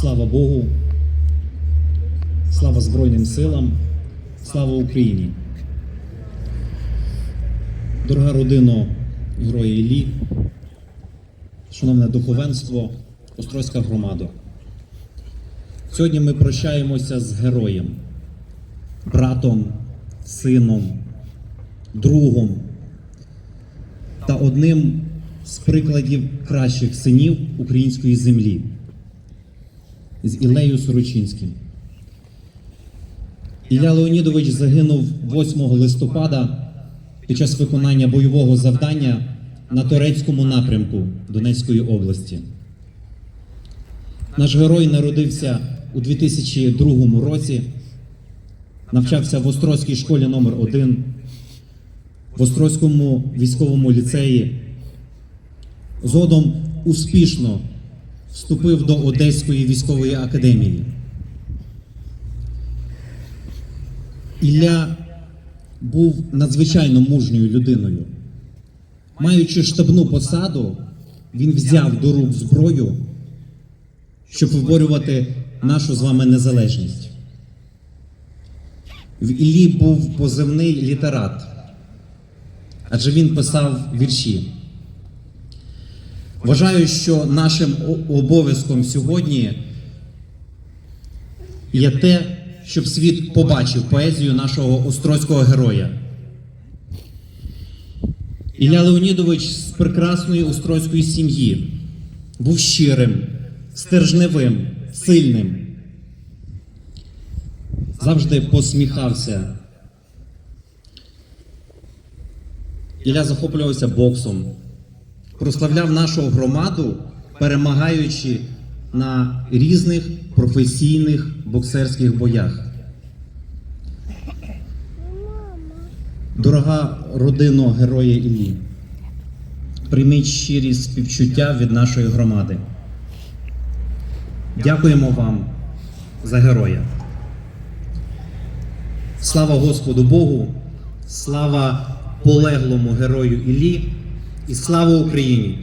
Слава Богу, слава Збройним силам, слава Україні. Дорога родино Героя Іллі, шановне духовенство, Острозька громада. Сьогодні ми прощаємося з героєм, братом, сином, другом та одним з прикладів кращих синів української землі з Ілею Сорочинським. Ілля Леонідович загинув 8 листопада під час виконання бойового завдання на Торецькому напрямку Донецької області. Наш герой народився у 2002 році, навчався в Острозькій школі номер 1 в Острозькому військовому ліцеї. Згодом успішно вступив до Одеської військової академії. Ілля був надзвичайно мужньою людиною. Маючи штабну посаду, він взяв до рук зброю, щоб виборювати нашу з вами незалежність. В Іллі був позивний літерат, адже він писав вірші. Вважаю, що нашим обов'язком сьогодні є те, щоб світ побачив поезію нашого острозького героя. Ілля Леонідович з прекрасної острозької сім'ї був щирим, стержневим, сильним. Завжди посміхався. Ілля захоплювався боксом, прославляв нашу громаду, перемагаючи на різних професійних боксерських боях. Дорога родино Героя Іллі, прийміть щирі співчуття від нашої громади. Дякуємо вам за героя. Слава Господу Богу, слава полеглому герою Іллі і слава Україні!